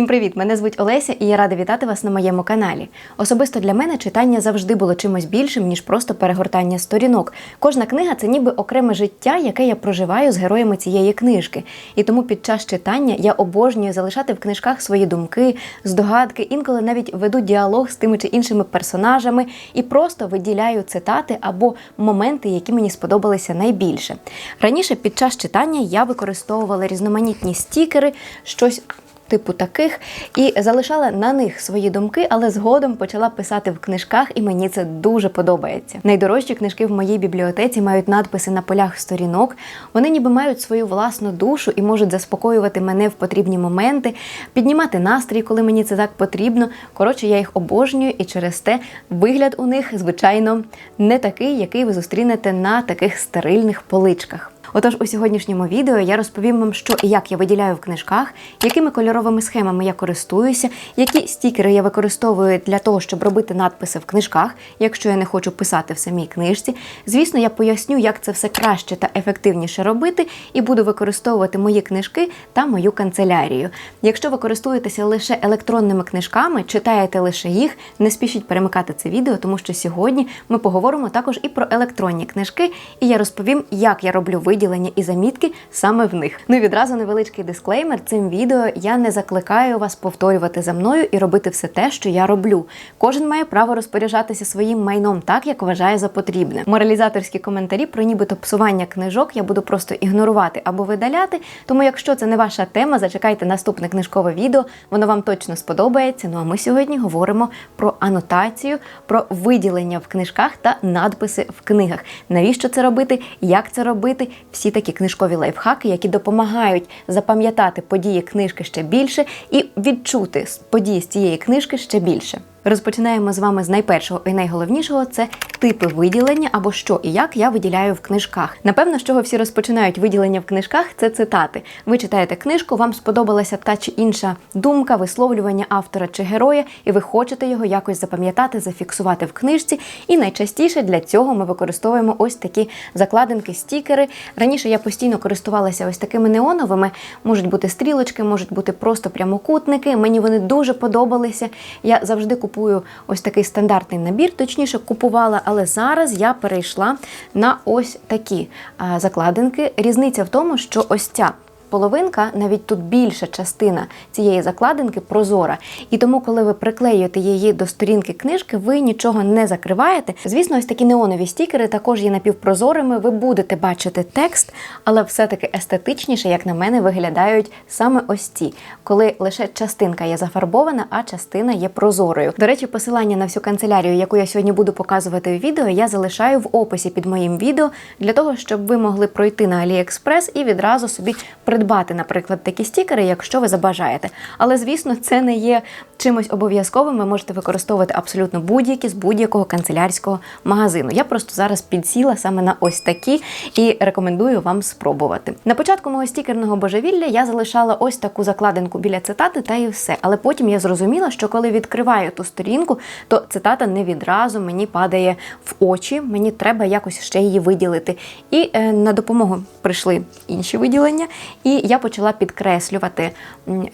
Всім привіт! Мене звуть Олеся, і я рада вітати вас на моєму каналі. Особисто для мене читання завжди було чимось більшим, ніж просто перегортання сторінок. Кожна книга це ніби окреме життя, яке я проживаю з героями цієї книжки. І тому під час читання я обожнюю залишати в книжках свої думки, здогадки, інколи навіть веду діалог з тими чи іншими персонажами і просто виділяю цитати або моменти, які мені сподобалися найбільше. Раніше під час читання я використовувала різноманітні стікери, щось типу таких, і залишала на них свої думки, але згодом почала писати в книжках, і мені це дуже подобається. Найдорожчі книжки в моїй бібліотеці мають надписи на полях сторінок. Вони ніби мають свою власну душу і можуть заспокоювати мене в потрібні моменти, піднімати настрій, коли мені це так потрібно. Коротше, я їх обожнюю, і через те вигляд у них, звичайно, не такий, який ви зустрінете на таких стерильних поличках. Отож, у сьогоднішньому відео я розповім вам, що і як я виділяю в книжках, якими кольоровими схемами я користуюся, які стікери я використовую для того, щоб робити надписи в книжках, якщо я не хочу писати в самій книжці. Звісно, я поясню, як це все краще та ефективніше робити, і буду використовувати мої книжки та мою канцелярію. Якщо ви користуєтеся лише електронними книжками, читаєте лише їх, не спішіть перемикати це відео, тому що сьогодні ми поговоримо також і про електронні книжки, і я розповім, як я роблю виділення і замітки саме в них. Ну і відразу невеличкий дисклеймер. Цим відео я не закликаю вас повторювати за мною і робити все те, що я роблю. Кожен має право розпоряджатися своїм майном так, як вважає за потрібне. Моралізаторські коментарі про нібито псування книжок я буду просто ігнорувати або видаляти. Тому, якщо це не ваша тема, зачекайте наступне книжкове відео. Воно вам точно сподобається. Ну а ми сьогодні говоримо про анотацію, про виділення в книжках та надписи в книгах. Навіщо це робити? Як це робити? Всі такі книжкові лайфхаки, які допомагають запам'ятати події книжки ще більше і відчути події з цієї книжки ще більше. Розпочинаємо з вами з найпершого і найголовнішого це типи виділення або що і як я виділяю в книжках. Напевно, з чого всі розпочинають виділення в книжках, це цитати. Ви читаєте книжку, вам сподобалася та чи інша думка, висловлювання автора чи героя, і ви хочете його якось запам'ятати, зафіксувати в книжці. І найчастіше для цього ми використовуємо ось такі закладинки, стікери. Раніше я постійно користувалася ось такими неоновими, можуть бути стрілочки, можуть бути просто прямокутники. Мені вони дуже подобалися. Я завжди купувала купую ось такий стандартний набір, точніше купувала, але зараз я перейшла на ось такі закладинки. Різниця в тому, що ось ця половинка, навіть тут більша частина цієї закладинки прозора. І тому, коли ви приклеюєте її до сторінки книжки, ви нічого не закриваєте. Звісно, ось такі неонові стікери також є напівпрозорими. Ви будете бачити текст, але все-таки естетичніше, як на мене, виглядають саме ось ці, коли лише частинка є зафарбована, а частина є прозорою. До речі, посилання на всю канцелярію, яку я сьогодні буду показувати у відео, я залишаю в описі під моїм відео для того, щоб ви могли пройти на AliExpress і відразу собі придбати придбати, наприклад, такі стікери, якщо ви забажаєте. Але, звісно, це не є чимось обов'язковим. Ви можете використовувати абсолютно будь-які з будь-якого канцелярського магазину. Я просто зараз підсіла саме на ось такі і рекомендую вам спробувати. На початку мого стікерного божевілля я залишала ось таку закладинку біля цитати, та і все. Але потім я зрозуміла, що коли відкриваю ту сторінку, то цитата не відразу мені падає в очі. Мені треба якось ще її виділити. І е, на допомогу прийшли інші виділення. І і я почала підкреслювати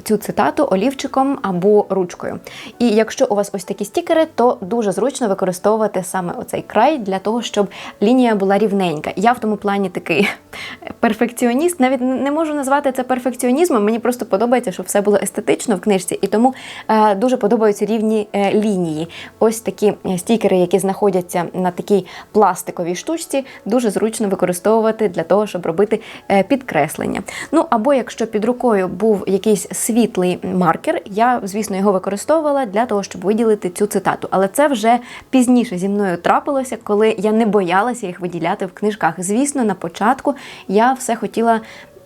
цю цитату олівчиком або ручкою. І якщо у вас ось такі стікери, то дуже зручно використовувати саме оцей край для того, щоб лінія була рівненька. Я в тому плані такий перфекціоніст, навіть не можу назвати це перфекціонізмом. Мені просто подобається, щоб все було естетично в книжці, і тому е, дуже подобаються рівні е, лінії. Ось такі стікери, які знаходяться на такій пластиковій штучці, дуже зручно використовувати для того, щоб робити е, підкреслення. Ну або якщо під рукою був якийсь світлий маркер, я, звісно, його використовувала для того, щоб виділити цю цитату. Але це вже пізніше зі мною трапилося, коли я не боялася їх виділяти в книжках. Звісно, на початку я все хотіла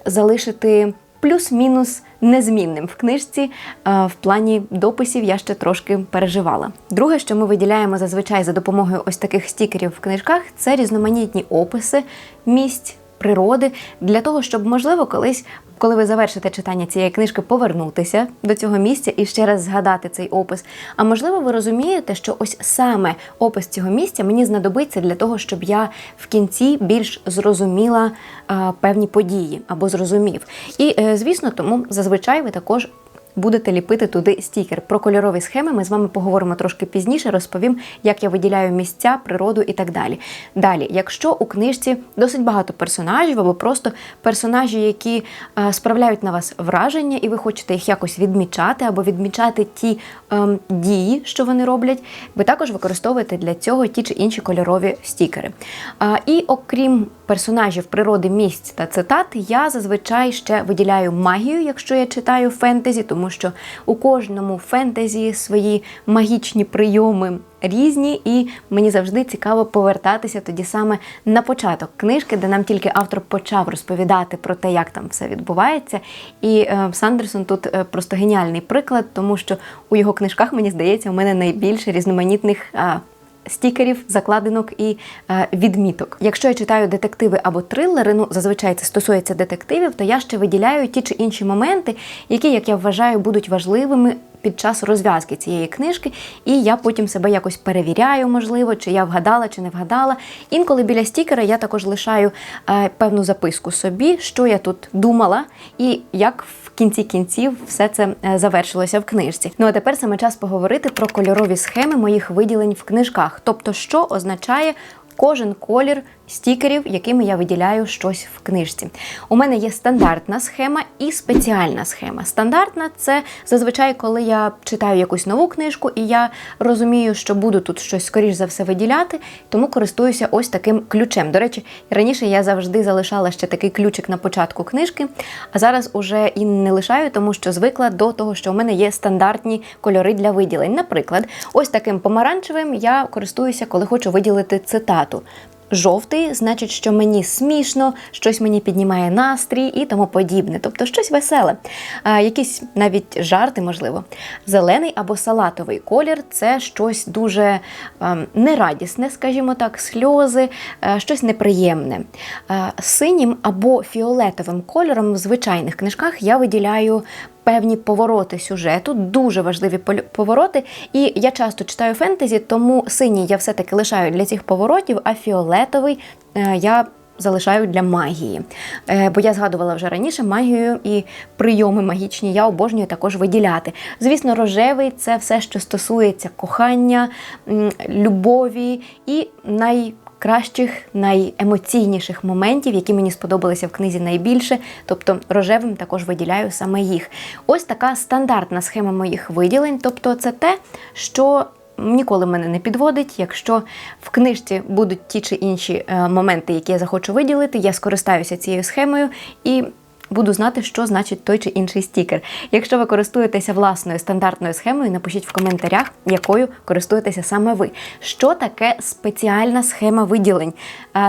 залишити. Плюс-мінус незмінним в книжці в плані дописів я ще трошки переживала. Друге, що ми виділяємо зазвичай за допомогою ось таких стікерів в книжках, це різноманітні описи місць, природи для того, щоб можливо колись. Коли ви завершите читання цієї книжки, повернутися до цього місця і ще раз згадати цей опис. А можливо, ви розумієте, що ось саме опис цього місця мені знадобиться для того, щоб я в кінці більш зрозуміла а, певні події або зрозумів. І, е, звісно, тому зазвичай ви також будете ліпити туди стікер. Про кольорові схеми ми з вами поговоримо трошки пізніше, розповім, як я виділяю місця, природу і так далі. Далі, якщо у книжці досить багато персонажів, або просто персонажі, які е, справляють на вас враження, і ви хочете їх якось відмічати, або відмічати ті ем, дії, що вони роблять, ви також використовуєте для цього ті чи інші кольорові стікери. А, і окрім персонажів природи, місць та цитат, я зазвичай ще виділяю магію, якщо я читаю фентезі, тому що у кожному фентезі свої магічні прийоми різні, і мені завжди цікаво повертатися тоді саме на початок книжки, де нам тільки автор почав розповідати про те, як там все відбувається. І е, Сандерсон тут е, просто геніальний приклад, тому що у його книжках, мені здається, у мене найбільше різноманітних. Е, Стікерів, закладинок і е, відміток. Якщо я читаю детективи або трилери, ну зазвичай це стосується детективів, то я ще виділяю ті чи інші моменти, які, як я вважаю, будуть важливими під час розв'язки цієї книжки, і я потім себе якось перевіряю, можливо, чи я вгадала, чи не вгадала. Інколи біля стікера я також лишаю е, певну записку собі, що я тут думала, і як в кінці кінців все це е, завершилося в книжці. Ну а тепер саме час поговорити про кольорові схеми моїх виділень в книжках, тобто, що означає кожен колір стікерів, якими я виділяю щось в книжці. У мене є стандартна схема і спеціальна схема. Стандартна це зазвичай, коли я читаю якусь нову книжку, і я розумію, що буду тут щось скоріш за все виділяти, тому користуюся ось таким ключем. До речі, раніше я завжди залишала ще такий ключик на початку книжки, а зараз уже і не лишаю, тому що звикла до того, що у мене є стандартні кольори для виділень. Наприклад, ось таким помаранчевим я користуюся, коли хочу виділити цитату. Жовтий значить, що мені смішно, щось мені піднімає настрій і тому подібне, тобто щось веселе, а, якісь навіть жарти, можливо. Зелений або салатовий колір це щось дуже а, нерадісне, скажімо так, сльози, а, щось неприємне. А, синім або фіолетовим кольором в звичайних книжках я виділяю певні повороти сюжету, дуже важливі повороти. І я часто читаю фентезі, тому синій я все-таки лишаю для цих поворотів, а фіолетовий е, я. Залишаю для магії. Е, бо я згадувала вже раніше магію і прийоми магічні я обожнюю також виділяти. Звісно, рожевий це все, що стосується кохання, любові і най кращих, найемоційніших моментів, які мені сподобалися в книзі найбільше. Тобто рожевим також виділяю саме їх. Ось така стандартна схема моїх виділень. Тобто, це те, що. Ніколи мене не підводить. Якщо в книжці будуть ті чи інші е, моменти, які я захочу виділити, я скористаюся цією схемою і буду знати, що значить той чи інший стікер. Якщо ви користуєтеся власною стандартною схемою, напишіть в коментарях, якою користуєтеся саме ви. Що таке спеціальна схема виділень?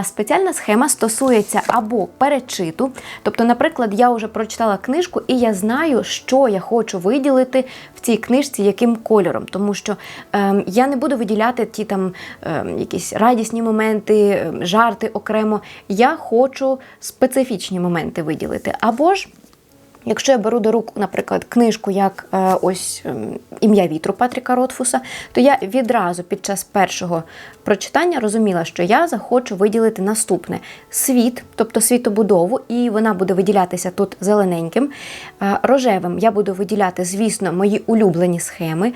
Спеціальна схема стосується або перечиту, тобто, наприклад, я вже прочитала книжку, і я знаю, що я хочу виділити в цій книжці, яким кольором, тому що е, я не буду виділяти ті там е, якісь радісні моменти, ем, жарти окремо. Я хочу специфічні моменти виділити. Або ж, якщо я беру до рук, наприклад, книжку, як е, ось е, ім'я вітру Патріка Ротфуса, то я відразу під час першого прочитання розуміла, що я захочу виділити наступне світ, тобто світобудову, і вона буде виділятися тут зелененьким. Е, рожевим я буду виділяти, звісно, мої улюблені схеми.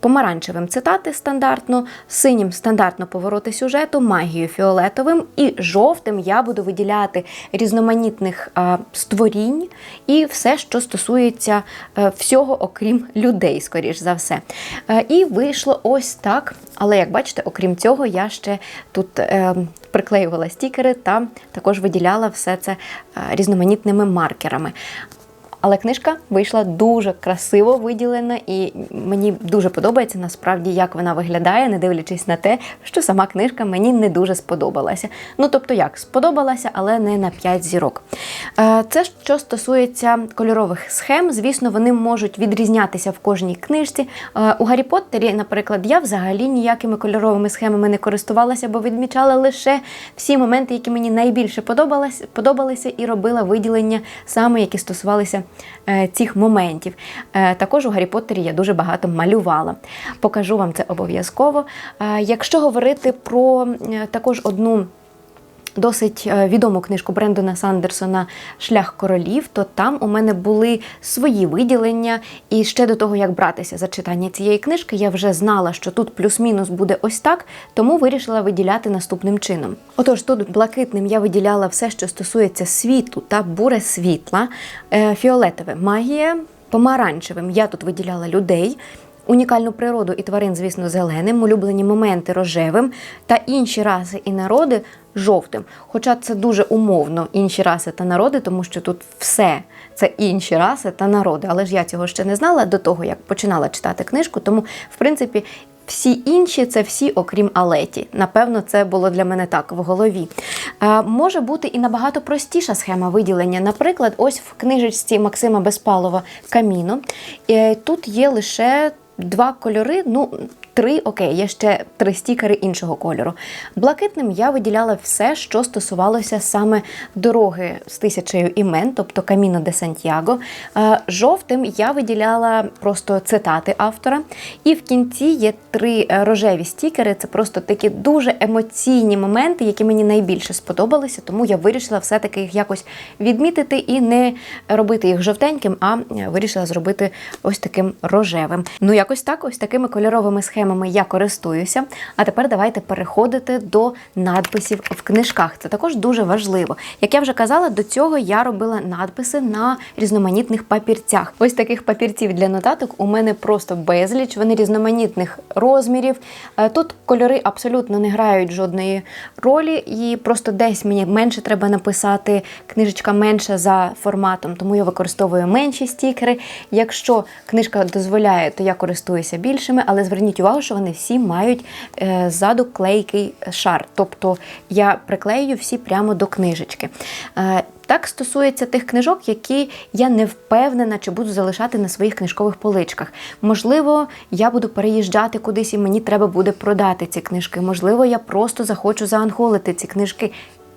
Помаранчевим цитати стандартно, синім стандартно повороти сюжету, магію фіолетовим і жовтим я буду виділяти різноманітних а, створінь і все, що стосується а, е, всього, окрім людей, скоріш за все. А, е, і вийшло ось так. Але, як бачите, окрім цього, я ще тут е, приклеювала стікери та також виділяла все це різноманітними маркерами. Але книжка вийшла дуже красиво виділена, і мені дуже подобається насправді, як вона виглядає, не дивлячись на те, що сама книжка мені не дуже сподобалася. Ну тобто, як сподобалася, але не на 5 зірок. Е, це що стосується кольорових схем, звісно, вони можуть відрізнятися в кожній книжці. Е, у Гаррі Поттері, наприклад, я взагалі ніякими кольоровими схемами не користувалася, бо відмічала лише всі моменти, які мені найбільше подобалися, і робила виділення саме, які стосувалися цих моментів. Е, також у Гаррі Поттері я дуже багато малювала. Покажу вам це обов'язково. Е, якщо говорити про також одну досить е, відому книжку Брендона Сандерсона Шлях королів, то там у мене були свої виділення. І ще до того, як братися за читання цієї книжки, я вже знала, що тут плюс-мінус буде ось так, тому вирішила виділяти наступним чином. Отож, тут блакитним я виділяла все, що стосується світу та буре світла, Е, фіолетове магія, помаранчевим я тут виділяла людей. Унікальну природу і тварин, звісно, зеленим, улюблені моменти рожевим та інші раси і народи жовтим. Хоча це дуже умовно інші раси та народи, тому що тут все це інші раси та народи. Але ж я цього ще не знала до того, як починала читати книжку. Тому, в принципі, всі інші це всі, окрім Алеті. Напевно, це було для мене так в голові. Е, може бути і набагато простіша схема виділення. Наприклад, ось в книжечці Максима Безпалова Каміно. Е, тут є лише два кольори. ну, Три, окей, є ще три стікери іншого кольору. Блакитним я виділяла все, що стосувалося саме дороги з тисячею імен, тобто Каміно де Сантьяго. Жовтим я виділяла просто цитати автора. І в кінці є три е, рожеві стікери. Це просто такі дуже емоційні моменти, які мені найбільше сподобалися, тому я вирішила все-таки їх якось відмітити і не робити їх жовтеньким, а е, вирішила зробити ось таким рожевим. Ну, якось так, ось такими кольоровими схемами я користуюся. А тепер давайте переходити до надписів в книжках. Це також дуже важливо. Як я вже казала, до цього я робила надписи на різноманітних папірцях. Ось таких папірців для нотаток у мене просто безліч. Вони різноманітних розмірів. Е, Тут кольори абсолютно не грають жодної ролі, і просто десь мені менше треба написати. Книжечка менша за форматом, тому я використовую менші стікери. Якщо книжка дозволяє, то я користуюся більшими, але зверніть увагу, що вони всі мають е, ззаду клейкий шар. Тобто я приклею всі прямо до книжечки. Е, так стосується тих книжок, які я не впевнена, чи буду залишати на своїх книжкових поличках. Можливо, я буду переїжджати кудись і мені треба буде продати ці книжки. Можливо, я просто захочу заанхолити ці книжки.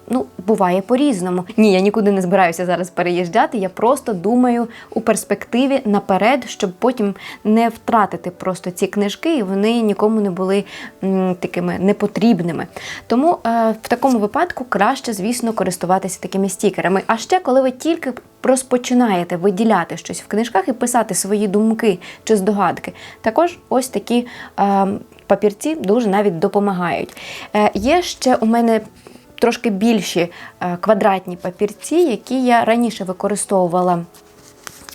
Ну, буває по-різному. Ні, я нікуди не збираюся зараз переїжджати. Я просто думаю у перспективі наперед, щоб потім не втратити просто ці книжки, і вони нікому не були м, такими непотрібними. Тому е, в такому випадку краще, звісно, користуватися такими стікерами. А ще коли ви тільки розпочинаєте виділяти щось в книжках і писати свої думки чи здогадки, також ось такі е, папірці дуже навіть допомагають. Е, є ще у мене трошки більші е, квадратні папірці, які я раніше використовувала.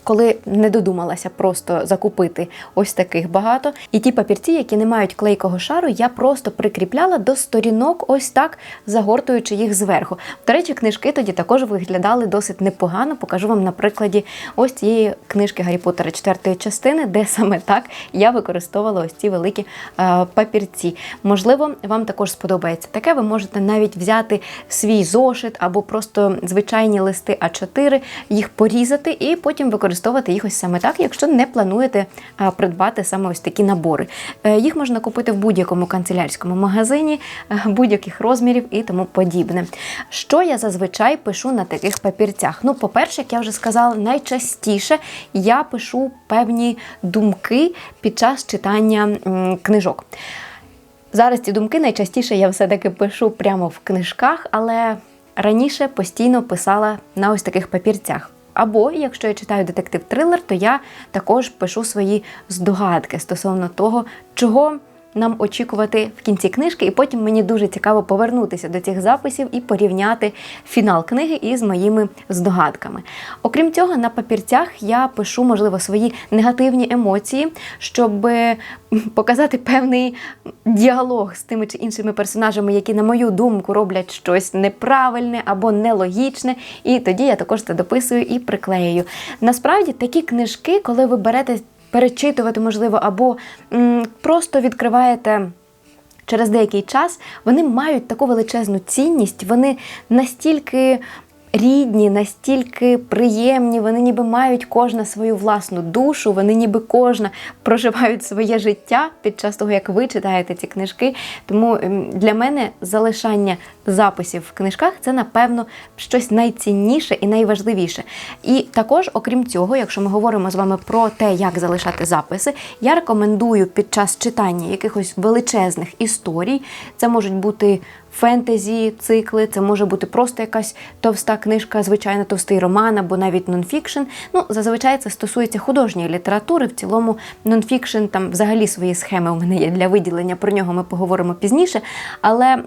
Коли не додумалася просто закупити ось таких багато. І ті папірці, які не мають клейкого шару, я просто прикріпляла до сторінок, ось так загортуючи їх зверху. До речі, книжки тоді також виглядали досить непогано. Покажу вам на прикладі ось цієї книжки Гаррі Поттера четвертої частини, де саме так я використовувала ось ці великі е, папірці. Можливо, вам також сподобається таке. Ви можете навіть взяти свій зошит або просто звичайні листи А4, їх порізати і потім використовувати їх ось саме так, якщо не плануєте придбати саме ось такі набори. Е, Їх можна купити в будь-якому канцелярському магазині, е, будь-яких розмірів і тому подібне. Що я зазвичай пишу на таких папірцях? Ну, по-перше, як я вже сказала, найчастіше я пишу певні думки під час читання книжок. Зараз ці думки найчастіше я все-таки пишу прямо в книжках, але раніше постійно писала на ось таких папірцях. Або, якщо я читаю детектив-трилер, то я також пишу свої здогадки стосовно того, чого нам очікувати в кінці книжки, і потім мені дуже цікаво повернутися до цих записів і порівняти фінал книги із моїми здогадками. Окрім цього, на папірцях я пишу, можливо, свої негативні емоції, щоб е, показати певний діалог з тими чи іншими персонажами, які, на мою думку, роблять щось неправильне або нелогічне. І тоді я також це дописую і приклею. Насправді такі книжки, коли ви берете перечитувати, можливо, або просто відкриваєте. Через деякий час вони мають таку величезну цінність, вони настільки рідні, настільки приємні, вони ніби мають кожна свою власну душу, вони ніби кожна проживають своє життя під час того, як ви читаєте ці книжки. Тому ем, для мене залишання записів в книжках це, напевно, щось найцінніше і найважливіше. І також, окрім цього, якщо ми говоримо з вами про те, як залишати записи, я рекомендую під час читання якихось величезних історій, це можуть бути фентезі цикли, це може бути просто якась товста книжка, звичайно, товстий роман або навіть нонфікшн. Ну, зазвичай це стосується художньої літератури. В цілому нонфікшн там взагалі свої схеми у мене є для виділення. Про нього ми поговоримо пізніше. Але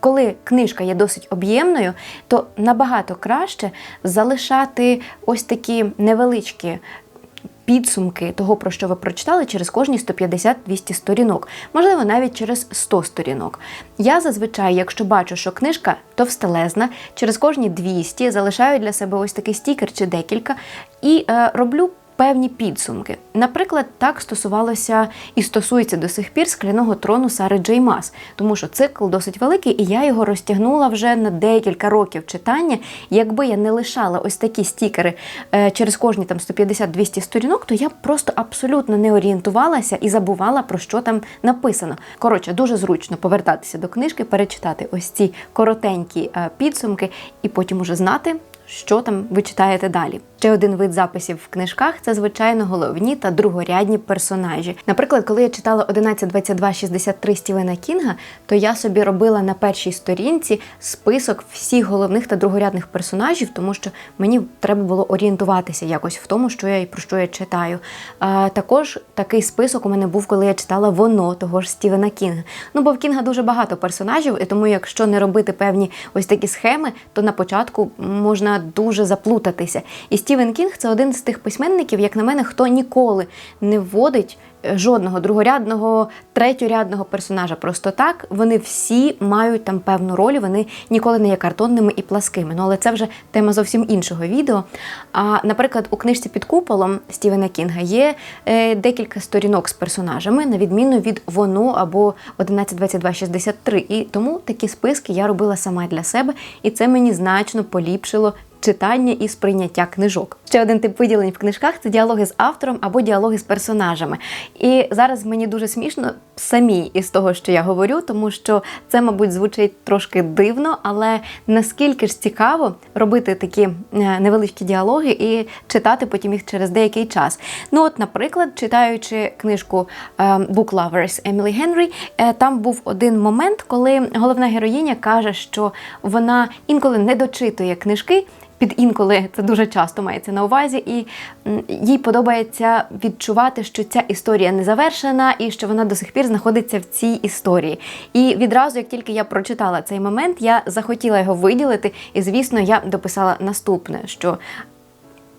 коли книжка є досить об'ємною, то набагато краще залишати ось такі невеличкі підсумки того, про що ви прочитали, через кожні 150-200 сторінок, можливо, навіть через 100 сторінок. Я зазвичай, якщо бачу, що книжка товстелезна, через кожні 200 залишаю для себе ось такий стікер чи декілька і е, роблю. Певні підсумки. Наприклад, так стосувалося і стосується до сих пір скляного трону Сари Джей Мас, тому що цикл досить великий, і я його розтягнула вже на декілька років читання. Якби я не лишала ось такі стікери е, через кожні там 150-200 сторінок, то я просто абсолютно не орієнтувалася і забувала про що там написано. Коротше, дуже зручно повертатися до книжки, перечитати ось ці коротенькі е, підсумки, і потім уже знати, що там ви читаєте далі. Ще один вид записів в книжках це, звичайно, головні та другорядні персонажі. Наприклад, коли я читала 11.22.63 Стівена Кінга, то я собі робила на першій сторінці список всіх головних та другорядних персонажів, тому що мені треба було орієнтуватися якось в тому, що я і про що я читаю. А, також такий список у мене був, коли я читала воно того ж Стівена Кінга. Ну, бо в Кінга дуже багато персонажів, і тому, якщо не робити певні ось такі схеми, то на початку можна дуже заплутатися. І Стівен Кінг це один з тих письменників, як на мене, хто ніколи не вводить жодного другорядного, третьорядного персонажа. Просто так вони всі мають там певну роль, вони ніколи не є картонними і пласкими. Ну але це вже тема зовсім іншого відео. А наприклад, у книжці під куполом Стівена Кінга є е, декілька сторінок з персонажами, на відміну від воно або 11.22.63. І тому такі списки я робила сама для себе, і це мені значно поліпшило читання і сприйняття книжок. Ще один тип виділень в книжках це діалоги з автором або діалоги з персонажами. І зараз мені дуже смішно самі із того, що я говорю, тому що це, мабуть, звучить трошки дивно, але наскільки ж цікаво робити такі е, невеличкі діалоги і читати потім їх через деякий час. Ну, от, наприклад, читаючи книжку е, Book Lovers Емілі Генрі, е, там був один момент, коли головна героїня каже, що вона інколи не дочитує книжки. Під інколи це дуже часто мається на увазі, і їй подобається відчувати, що ця історія не завершена і що вона до сих пір знаходиться в цій історії. І відразу, як тільки я прочитала цей момент, я захотіла його виділити, і звісно, я дописала наступне: що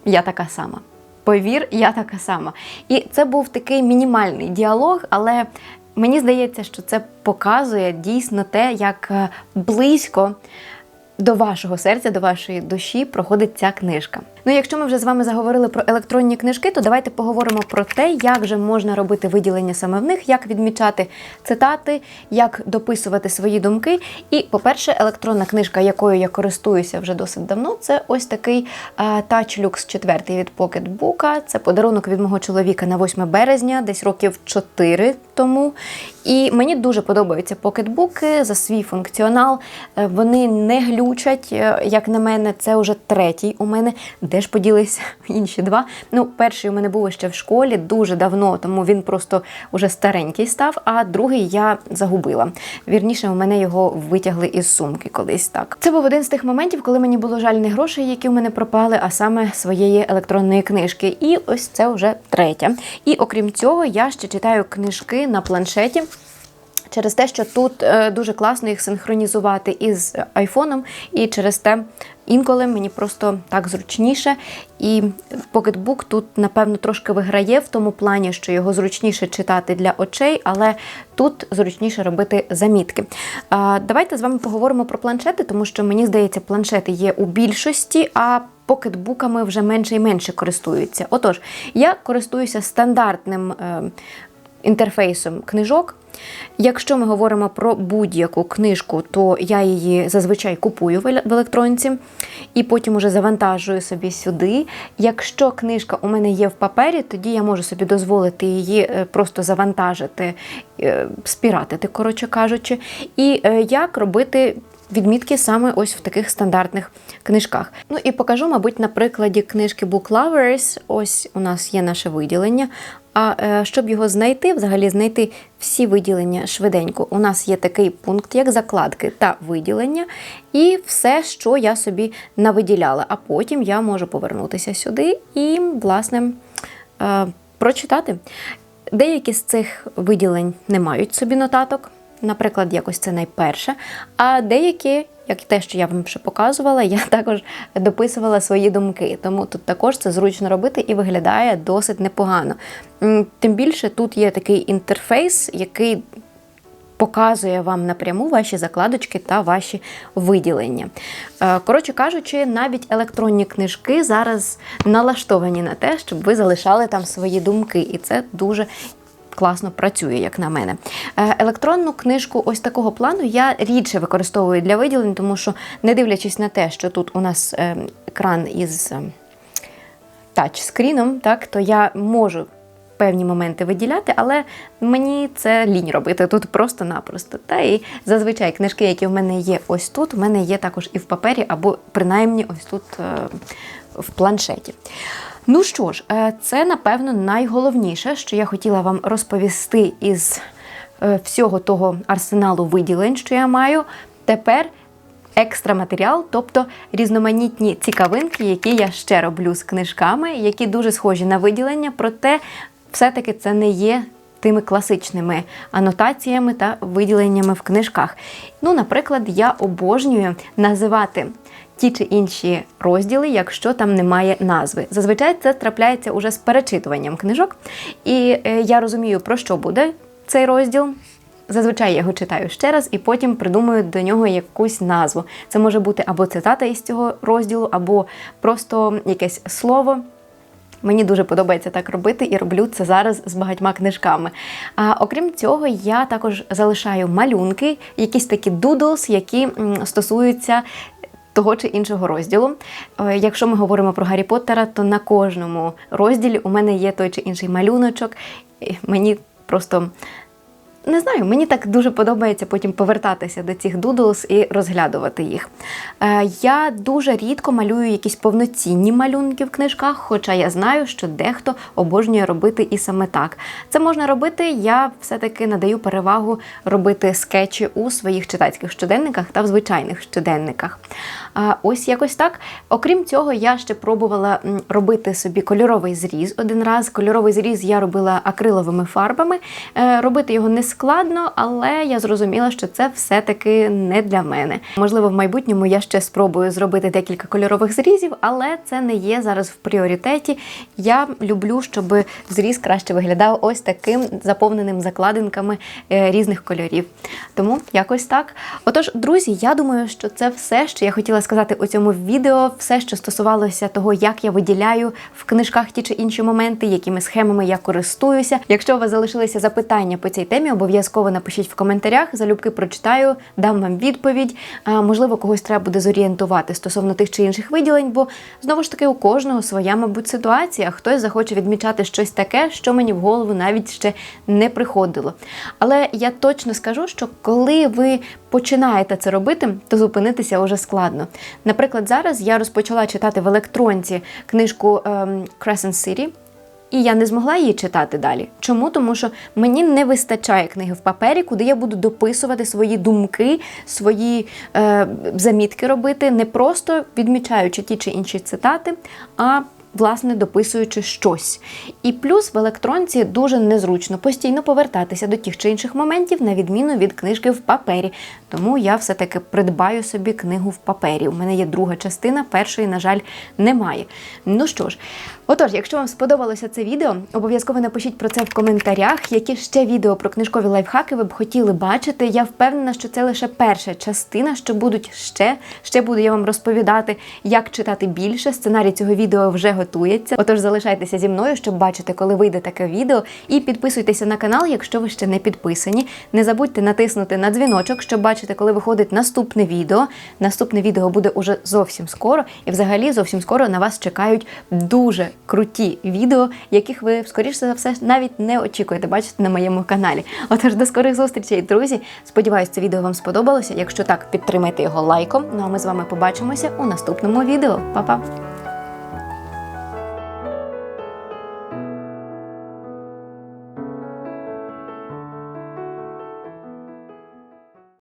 я така сама. Повір, я така сама. І це був такий мінімальний діалог, але мені здається, що це показує дійсно те, як е, близько до вашого серця, до вашої душі проходить ця книжка. Ну, якщо ми вже з вами заговорили про електронні книжки, то давайте поговоримо про те, як же можна робити виділення саме в них, як відмічати цитати, як дописувати свої думки. І, по-перше, електронна книжка, якою я користуюся вже досить давно, це ось такий Touch Lux 4 від Pocketbook. Це подарунок від мого чоловіка на 8 березня, десь років 4 тому. І мені дуже подобаються покетбуки за свій функціонал. Е, Вони не глючать, е, як на мене, це вже третій у мене. Де ж поділися інші два? Ну, перший у мене був ще в школі дуже давно, тому він просто уже старенький став, а другий я загубила. Вірніше, у мене його витягли із сумки колись так. Це був один з тих моментів, коли мені було жаль не грошей, які у мене пропали, а саме своєї електронної книжки. І ось це вже третя. І окрім цього, я ще читаю книжки на планшеті. Через те, що тут е, дуже класно їх синхронізувати із айфоном, і через те інколи мені просто так зручніше. І Pocketbook тут, напевно, трошки виграє в тому плані, що його зручніше читати для очей, але тут зручніше робити замітки. Давайте з вами поговоримо про планшети, тому що мені здається, планшети є у більшості, а покетбуками вже менше і менше користуються. Отож, я користуюся стандартним е, інтерфейсом книжок. Якщо ми говоримо про будь-яку книжку, то я її зазвичай купую в електронці і потім уже завантажую собі сюди. Якщо книжка у мене є в папері, тоді я можу собі дозволити її е, просто завантажити, е, спіратити, коротше кажучи. І е, як робити відмітки саме ось в таких стандартних книжках. Ну і покажу, мабуть, на прикладі книжки Book Lovers. Ось у нас є наше виділення. А е, щоб його знайти, взагалі знайти всі виділення швиденько, у нас є такий пункт, як закладки та виділення, і все, що я собі навиділяла. А потім я можу повернутися сюди і, власне, е, прочитати. Деякі з цих виділень не мають собі нотаток, наприклад, якось це найперше. А деякі, як те, що я вам ще показувала, я також дописувала свої думки. Тому тут також це зручно робити і виглядає досить непогано. Тим більше тут є такий інтерфейс, який показує вам напряму ваші закладочки та ваші виділення. Е, Коротше кажучи, навіть електронні книжки зараз налаштовані на те, щоб ви залишали там свої думки, і це дуже. Класно працює, як на мене. Е, Електронну книжку ось такого плану я рідше використовую для виділень, тому що, не дивлячись на те, що тут у нас е, екран із е, тачскріном, так, то я можу певні моменти виділяти, але мені це лінь робити тут просто-напросто. Та і зазвичай книжки, які в мене є ось тут, в мене є також і в папері, або принаймні ось тут в планшеті. Ну що ж, е, це напевно найголовніше, що я хотіла вам розповісти із е, всього того арсеналу виділень, що я маю. Тепер екстра матеріал, тобто різноманітні цікавинки, які я ще роблю з книжками, які дуже схожі на виділення, проте все-таки це не є тими класичними анотаціями та виділеннями в книжках. Ну, наприклад, я обожнюю називати. Ті чи інші розділи, якщо там немає назви. Зазвичай це трапляється уже з перечитуванням книжок, і е, я розумію, про що буде цей розділ. Зазвичай я його читаю ще раз і потім придумую до нього якусь назву. Це може бути або цитата із цього розділу, або просто якесь слово. Мені дуже подобається так робити і роблю це зараз з багатьма книжками. А окрім цього, я також залишаю малюнки, якісь такі doodles, які стосуються того чи іншого розділу. Е, Якщо ми говоримо про Гаррі Поттера, то на кожному розділі у мене є той чи інший малюночок. Мені просто не знаю, мені так дуже подобається потім повертатися до цих doodles і розглядувати їх. Е, я дуже рідко малюю якісь повноцінні малюнки в книжках, хоча я знаю, що дехто обожнює робити і саме так. Це можна робити, я все-таки надаю перевагу робити скетчі у своїх читацьких щоденниках та в звичайних щоденниках. А ось якось так. Окрім цього, я ще пробувала робити собі кольоровий зріз один раз. Кольоровий зріз я робила акриловими фарбами. Е, Робити його не складно, але я зрозуміла, що це все-таки не для мене. Можливо, в майбутньому я ще спробую зробити декілька кольорових зрізів, але це не є зараз в пріоритеті. Я люблю, щоб зріз краще виглядав ось таким заповненим закладинками е, різних кольорів. Тому якось так. Отож, друзі, я думаю, що це все, що я хотіла сказати у цьому відео, все, що стосувалося того, як я виділяю в книжках ті чи інші моменти, якими схемами я користуюся. Якщо у вас залишилися запитання по цій темі, обов'язково напишіть в коментарях. Залюбки прочитаю, дам вам відповідь. Можливо, когось треба буде зорієнтувати стосовно тих чи інших виділень, бо знову ж таки у кожного своя, мабуть, ситуація. Хтось захоче відмічати щось таке, що мені в голову навіть ще не приходило. Але я точно скажу, що коли ви починаєте це робити, то зупинитися вже складно. Наприклад, зараз я розпочала читати в електронці книжку ем, Crescent City. І я не змогла її читати далі. Чому? Тому що мені не вистачає книги в папері, куди я буду дописувати свої думки, свої е, замітки робити, не просто відмічаючи ті чи інші цитати, а власне дописуючи щось. І плюс в електронці дуже незручно постійно повертатися до тих чи інших моментів, на відміну від книжки в папері. Тому я все-таки придбаю собі книгу в папері. У мене є друга частина, першої, на жаль, немає. Ну що ж, отож, якщо вам сподобалося це відео, обов'язково напишіть про це в коментарях, які ще відео про книжкові лайфхаки ви б хотіли бачити. Я впевнена, що це лише перша частина, що будуть ще. Ще буду я вам розповідати, як читати більше. Сценарій цього відео вже готується. Отож, залишайтеся зі мною, щоб бачити, коли вийде таке відео. І підписуйтеся на канал, якщо ви ще не підписані. Не забудьте натиснути на дзвіночок, щоб бачити, коли виходить наступне відео. Наступне відео буде уже зовсім скоро, і взагалі зовсім скоро на вас чекають дуже круті відео, яких ви, скоріше за все, навіть не очікуєте бачити на моєму каналі. Отож, до скорих зустрічей, друзі. Сподіваюсь, це відео вам сподобалося. Якщо так, підтримайте його лайком. Ну а ми з вами побачимося у наступному відео. Па-па!